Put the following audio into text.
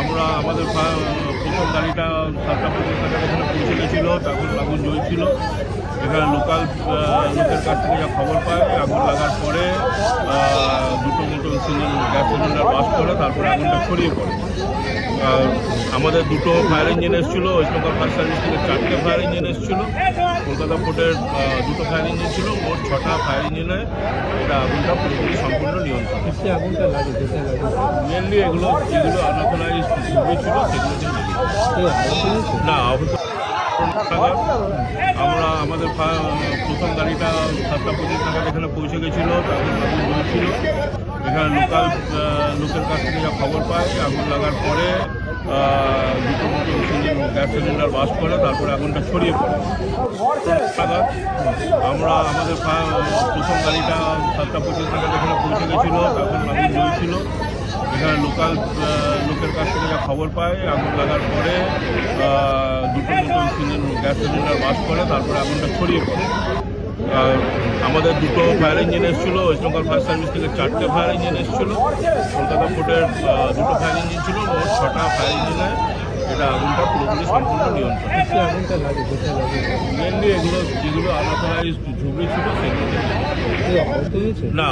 আমরা আমাদের প্রথম গাড়িটা সাতটা পঁচিশ নাগাদ এখানে আগুন জ্বলছিল এখানে লোকাল লোকের কাছ থেকে যা খবর পায়, আগুন লাগার পরে দুটো সিলিন্ডার, গ্যাস সিলিন্ডার বাস করে, তারপরে আগুনটা ছড়িয়ে পড়ে। আর আমাদের দুটো ফায়ার ইঞ্জিন এসেছিল ওয়েস্টবেঙ্গল ফায়ার সার্ভিস থেকে চারটে ফায়ার ইঞ্জিন এসেছিল। কলকাতা পোর্টের দুটো ফায়ার ইঞ্জিন ছিল, মোট ছটা ফায়ার ইঞ্জিনে এটা আগুনটা পুরোপুরি সম্পূর্ণ নিয়ন্ত্রণ। আগুনটা লাগে? এগুলো, যেগুলো আহত হয়েছে না আমরা, আমাদের প্রথম গাড়িটা সাতটা পঁচিশ নাগাদ এখানে পৌঁছে গেছিল এখানে লোকাল লোকের কাছ থেকে যা খবর পায় আগুন লাগার পরে দুটো মতো গ্যাস সিলিন্ডার বাস করে, তারপরে আগুনটা ছড়িয়ে পড়ে। আমরা, আমাদের প্রথম গাড়িটা সাতটা পঁচিশ টাকা এখানে পৌঁছে গেছিল তখন আগুন জ্বলছিল এখানে লোকাল লোকের কাছ থেকে যা খবর পায় আগুন লাগার পরে দুটো মতো সিলিন্ডার গ্যাস সিলিন্ডার বাস করে তারপরে আগুনটা ছড়িয়ে পড়ে। আর আমাদের দুটো ফায়ার ইঞ্জিন এসেছিল ওয়েস্টবেঙ্গল ফায়ার সার্ভিস থেকে চারটে ফায়ার ইঞ্জিন এসেছিল। কলকাতা পোর্টের আহ, দুটো ফায়ার ইঞ্জিন ছিল মোট ছটা ফায়ার ইঞ্জিনে এটা আগুনটা পুরোপুরি সম্পূর্ণ নিয়ন্ত্রণ। মেনলি এগুলো যেগুলো আনাথোরাইজ ঝুঁকি ছিল হয়েছে? না